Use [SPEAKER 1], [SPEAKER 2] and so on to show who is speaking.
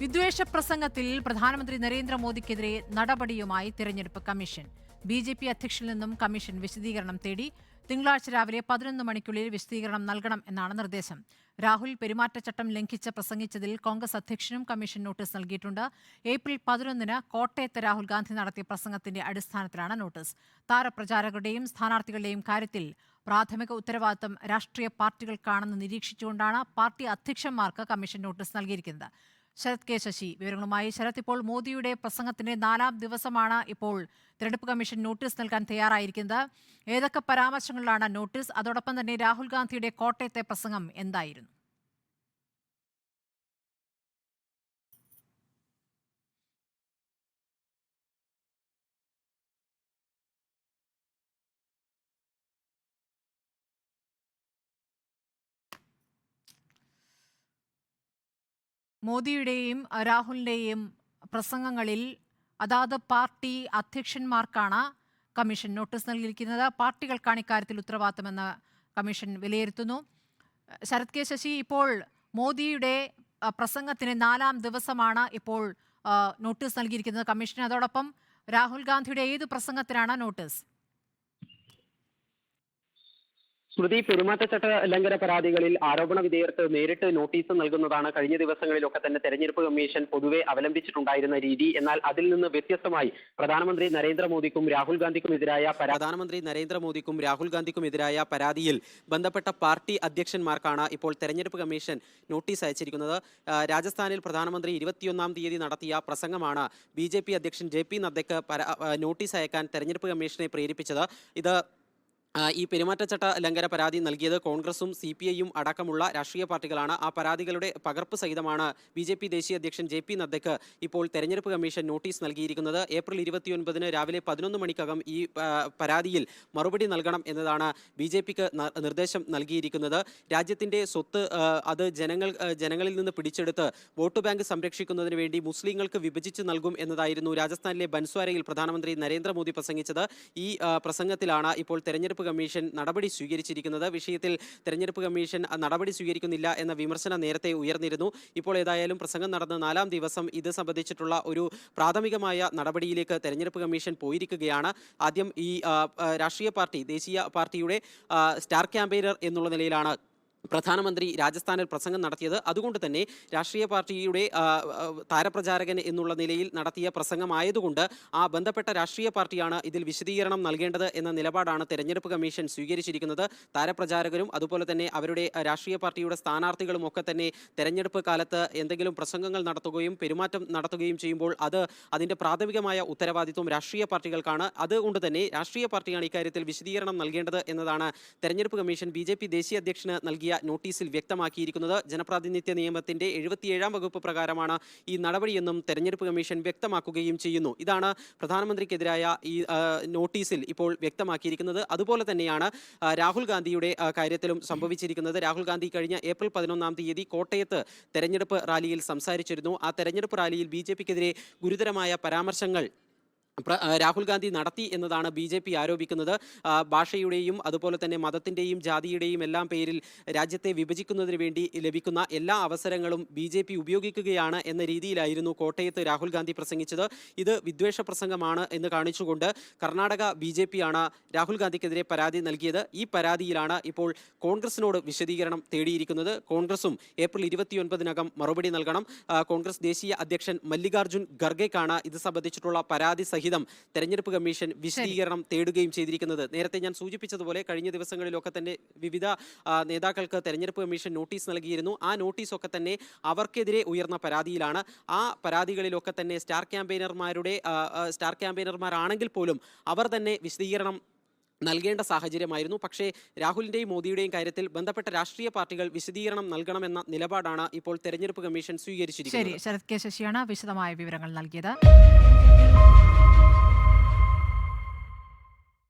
[SPEAKER 1] വിദ്വേഷ പ്രസംഗത്തിൽ പ്രധാനമന്ത്രി നരേന്ദ്രമോദിക്കെതിരെ നടപടിയുമായി തിരഞ്ഞെടുപ്പ് കമ്മീഷൻ. ബി ജെ പി അധ്യക്ഷനിൽ നിന്നും കമ്മീഷൻ വിശദീകരണം തേടി തിങ്കളാഴ്ച രാവിലെ പതിനൊന്ന് മണിക്കുള്ളിൽ വിശദീകരണം നൽകണം എന്നാണ് നിർദ്ദേശം. രാഹുൽ പെരുമാറ്റച്ചട്ടം ലംഘിച്ച് പ്രസംഗിച്ചതിൽ കോൺഗ്രസ് അധ്യക്ഷനും കമ്മീഷൻ നോട്ടീസ് നൽകിയിട്ടുണ്ട്. ഏപ്രിൽ പതിനൊന്നിന് കോട്ടയത്ത് രാഹുൽ ഗാന്ധി നടത്തിയ പ്രസംഗത്തിന്റെ അടിസ്ഥാനത്തിലാണ് നോട്ടീസ്. താരപ്രചാരകരുടെയും സ്ഥാനാർത്ഥികളുടെയും കാര്യത്തിൽ പ്രാഥമിക ഉത്തരവാദിത്തം രാഷ്ട്രീയ പാർട്ടികൾക്കാണെന്ന് നിരീക്ഷിച്ചുകൊണ്ടാണ് പാർട്ടി അധ്യക്ഷന്മാർക്ക് കമ്മീഷൻ നോട്ടീസ് നൽകിയിരിക്കുന്നത്. ശരത് കെ ശശി. വിവരങ്ങളുമായി ശരത് ഇപ്പോൾ മോദിയുടെ പ്രസംഗത്തിന്റെ നാലാം ദിവസമാണ് ഇപ്പോൾ തിരഞ്ഞെടുപ്പ് കമ്മീഷൻ നോട്ടീസ് നൽകാൻ തയ്യാറായിരിക്കുന്നത്. ഏതൊക്കെ പരാമർശങ്ങളിലാണ് നോട്ടീസ്? അതോടൊപ്പം തന്നെ രാഹുൽ ഗാന്ധിയുടെ കോട്ടയത്തെ പ്രസംഗം എന്തായിരുന്നു? മോദിയുടെയും രാഹുലിന്റെയും പ്രസംഗങ്ങളിൽ അതാത് പാർട്ടി അധ്യക്ഷന്മാർക്കാണ് കമ്മീഷൻ നോട്ടീസ് നൽകിയിരിക്കുന്നത്. പാർട്ടികൾക്കാണ് ഇക്കാര്യത്തിൽ ഉത്തരവാദിത്തമെന്ന് കമ്മീഷൻ വിലയിരുത്തുന്നു. ശരത് കെ ശശി ഇപ്പോൾ മോദിയുടെ പ്രസംഗത്തിന് നാലാം ദിവസമാണ് ഇപ്പോൾ നോട്ടീസ് നൽകിയിരിക്കുന്നത് കമ്മീഷൻ അതോടൊപ്പം രാഹുൽ ഗാന്ധിയുടെ ഏത് പ്രസംഗത്തിനാണ് നോട്ടീസ്?
[SPEAKER 2] സ്മൃതി പെരുമാറ്റച്ചട്ട ലംഘന പരാതികളിൽ ആരോപണ വിധേയർക്ക് നേരിട്ട് നോട്ടീസ് നൽകുന്നതാണ് കഴിഞ്ഞ ദിവസങ്ങളിലൊക്കെ തന്നെ തെരഞ്ഞെടുപ്പ് കമ്മീഷൻ പൊതുവെ അവലംബിച്ചിട്ടുണ്ടായിരുന്ന രീതി. എന്നാൽ അതിൽ നിന്ന് വ്യത്യസ്തമായി പ്രധാനമന്ത്രി നരേന്ദ്രമോദിക്കും രാഹുൽ ഗാന്ധിക്കും എതിരായ പ്രധാനമന്ത്രി നരേന്ദ്രമോദിക്കും രാഹുൽ ഗാന്ധിക്കും എതിരായ പരാതിയിൽ ബന്ധപ്പെട്ട പാർട്ടി അധ്യക്ഷന്മാർക്കാണ് ഇപ്പോൾ തെരഞ്ഞെടുപ്പ് കമ്മീഷൻ നോട്ടീസ് അയച്ചിരിക്കുന്നത്. രാജസ്ഥാനിൽ പ്രധാനമന്ത്രി ഇരുപത്തിയൊന്നാം തീയതി നടത്തിയ പ്രസംഗമാണ് ബി അധ്യക്ഷൻ ജെ പി നദ്ദയ്ക്ക് നോട്ടീസ് അയക്കാൻ തെരഞ്ഞെടുപ്പ് കമ്മീഷനെ പ്രേരിപ്പിച്ചത്. ഇത് ഈ പെരുമാറ്റച്ചട്ട ലംഘന പരാതി നൽകിയത് കോൺഗ്രസും സി പി ഐയും അടക്കമുള്ള രാഷ്ട്രീയ പാർട്ടികളാണ്. ആ പരാതികളുടെ പകർപ്പ് സഹിതമാണ് ബി ജെ പി ദേശീയ അധ്യക്ഷൻ ജെ പി നദ്ദയ്ക്ക് ഇപ്പോൾ തെരഞ്ഞെടുപ്പ് കമ്മീഷൻ നോട്ടീസ് നൽകിയിരിക്കുന്നത്. ഏപ്രിൽ ഇരുപത്തിയൊൻപതിന് രാവിലെ പതിനൊന്ന് മണിക്കകം ഈ പരാതിയിൽ മറുപടി നൽകണം എന്നതാണ് ബി ജെ പിക്ക് നിർദ്ദേശം നൽകിയിരിക്കുന്നത്. രാജ്യത്തിന്റെ സ്വത്ത് അത് ജനങ്ങൾ ജനങ്ങളിൽ നിന്ന് പിടിച്ചെടുത്ത് വോട്ട് ബാങ്ക് സംരക്ഷിക്കുന്നതിന് വേണ്ടി മുസ്ലിങ്ങൾക്ക് വിഭജിച്ച് നൽകും എന്നതായിരുന്നു രാജസ്ഥാനിലെ ബൻസ്വാരയിൽ പ്രധാനമന്ത്രി നരേന്ദ്രമോദി പ്രസംഗിച്ചത്. ഈ പ്രസംഗത്തിലാണ് ഇപ്പോൾ തെരഞ്ഞെടുപ്പ് കമ്മീഷൻ നടപടി സ്വീകരിച്ചിരിക്കുന്നത്. വിഷയത്തിൽ തെരഞ്ഞെടുപ്പ് കമ്മീഷൻ നടപടി സ്വീകരിക്കുന്നില്ല എന്ന വിമർശനം നേരത്തെ ഉയർന്നിരുന്നു. ഇപ്പോൾ ഏതായാലും പ്രസംഗം നടന്ന നാലാം ദിവസം ഇത് സംബന്ധിച്ചിട്ടുള്ള ഒരു പ്രാഥമികമായ നടപടിയിലേക്ക് തെരഞ്ഞെടുപ്പ് കമ്മീഷൻ പോയിരിക്കുകയാണ്. ആദ്യം ഈ രാഷ്ട്രീയ പാർട്ടി ദേശീയ പാർട്ടിയുടെ സ്റ്റാർ ക്യാമ്പയിനർ എന്നുള്ള നിലയിലാണ് പ്രധാനമന്ത്രി രാജസ്ഥാനിൽ പ്രസംഗം നടത്തിയത്. അതുകൊണ്ട് തന്നെ രാഷ്ട്രീയ പാർട്ടിയുടെ താരപ്രചാരകൻ എന്നുള്ള നിലയിൽ നടത്തിയ പ്രസംഗമായതുകൊണ്ട് ആ ബന്ധപ്പെട്ട രാഷ്ട്രീയ പാർട്ടിയാണ് ഇതിൽ വിശദീകരണം നൽകേണ്ടത് എന്ന നിലപാടാണ് തെരഞ്ഞെടുപ്പ് കമ്മീഷൻ സ്വീകരിച്ചിരിക്കുന്നത്. താരപ്രചാരകരും അതുപോലെ തന്നെ അവരുടെ രാഷ്ട്രീയ പാർട്ടിയുടെ സ്ഥാനാർത്ഥികളും ഒക്കെ തന്നെ തെരഞ്ഞെടുപ്പ് കാലത്ത് എന്തെങ്കിലും പ്രസംഗങ്ങൾ നടത്തുകയും പെരുമാറ്റം നടത്തുകയും ചെയ്യുമ്പോൾ അത് അതിന്റെ പ്രാഥമികമായ ഉത്തരവാദിത്വം രാഷ്ട്രീയ പാർട്ടികൾക്കാണ്. അതുകൊണ്ട് തന്നെ രാഷ്ട്രീയ പാർട്ടിയാണ് ഇക്കാര്യത്തിൽ വിശദീകരണം നൽകേണ്ടത് എന്നതാണ് തെരഞ്ഞെടുപ്പ് കമ്മീഷൻ ബി ദേശീയ അധ്യക്ഷന് നൽകിയ നോട്ടീസിൽ വ്യക്തമാക്കിയിരിക്കുന്നത്. ജനപ്രാതിനിധ്യ നിയമത്തിന്റെ എഴുപത്തിയേഴാം വകുപ്പ് പ്രകാരമാണ് ഈ നടപടിയെന്നും തെരഞ്ഞെടുപ്പ് കമ്മീഷൻ വ്യക്തമാക്കുകയും ചെയ്യുന്നു. ഇതാണ് പ്രധാനമന്ത്രിക്കെതിരായ ഈ നോട്ടീസിൽ ഇപ്പോൾ വ്യക്തമാക്കിയിരിക്കുന്നത്. അതുപോലെ തന്നെയാണ് രാഹുൽ ഗാന്ധിയുടെ കാര്യത്തിലും സംഭവിച്ചിരിക്കുന്നത്. രാഹുൽ ഗാന്ധി കഴിഞ്ഞ ഏപ്രിൽ പതിനൊന്നാം തീയതി കോട്ടയത്ത് തെരഞ്ഞെടുപ്പ് റാലിയിൽ സംസാരിച്ചിരുന്നു. ആ തെരഞ്ഞെടുപ്പ് റാലിയിൽ ബി ഗുരുതരമായ പരാമർശങ്ങൾ രാഹുൽ ഗാന്ധി നടത്തി എന്നതാണ് ബി ജെ പി ആരോപിക്കുന്നത്. ഭാഷയുടെയും അതുപോലെ തന്നെ മതത്തിന്റെയും ജാതിയുടെയും എല്ലാം പേരിൽ രാജ്യത്തെ വിഭജിക്കുന്നതിന് വേണ്ടി ലഭിക്കുന്ന എല്ലാ അവസരങ്ങളും ബി ജെ പി ഉപയോഗിക്കുകയാണ് എന്ന രീതിയിലായിരുന്നു കോട്ടയത്ത് രാഹുൽ ഗാന്ധി പ്രസംഗിച്ചത്. ഇത് വിദ്വേഷ പ്രസംഗമാണ് എന്ന് കാണിച്ചുകൊണ്ട് കർണാടക ബി ജെ പിയാണ് രാഹുൽ ഗാന്ധിക്കെതിരെ പരാതി നൽകിയത്. ഈ പരാതിയിലാണ് ഇപ്പോൾ കോൺഗ്രസിനോട് വിശദീകരണം തേടിയിരിക്കുന്നത്. കോൺഗ്രസും ഏപ്രിൽ ഇരുപത്തിയൊൻപതിനകം മറുപടി നൽകണം. കോൺഗ്രസ് ദേശീയ അധ്യക്ഷൻ മല്ലികാർജുൻ ഖർഗെക്കാണ് ഇത് സംബന്ധിച്ചിട്ടുള്ള പരാതി സഹിതം തെരഞ്ഞെടുപ്പ് കമ്മീഷൻ വിശദീകരണം തേടുകയും ചെയ്തിരിക്കുന്നത്. നേരത്തെ ഞാൻ സൂചിപ്പിച്ചതുപോലെ കഴിഞ്ഞ ദിവസങ്ങളിലൊക്കെ തന്നെ വിവിധ നേതാക്കൾക്ക് തെരഞ്ഞെടുപ്പ് കമ്മീഷൻ നോട്ടീസ് നൽകിയിരുന്നു. ആ നോട്ടീസൊക്കെ തന്നെ അവർക്കെതിരെ ഉയർന്ന പരാതിയിലാണ്. ആ പരാതികളിലൊക്കെ തന്നെ സ്റ്റാർ ക്യാമ്പയിനർമാരുടെ സ്റ്റാർ ക്യാമ്പയിനർമാരാണെങ്കിൽ പോലും അവർ തന്നെ വിശദീകരണം നൽകേണ്ട സാഹചര്യമായിരുന്നു. പക്ഷേ രാഹുലിന്റെയും മോദിയുടെയും കാര്യത്തിൽ ബന്ധപ്പെട്ട രാഷ്ട്രീയ പാർട്ടികൾ വിശദീകരണം നൽകണമെന്ന നിലപാടാണ് ഇപ്പോൾ തെരഞ്ഞെടുപ്പ് കമ്മീഷൻ
[SPEAKER 1] ശരി
[SPEAKER 2] സ്വീകരിച്ചിരിക്കുന്നത്
[SPEAKER 1] ശരത് കെ ശശിയാണ് വിശദമായ വിവരങ്ങൾ നൽകിയത്.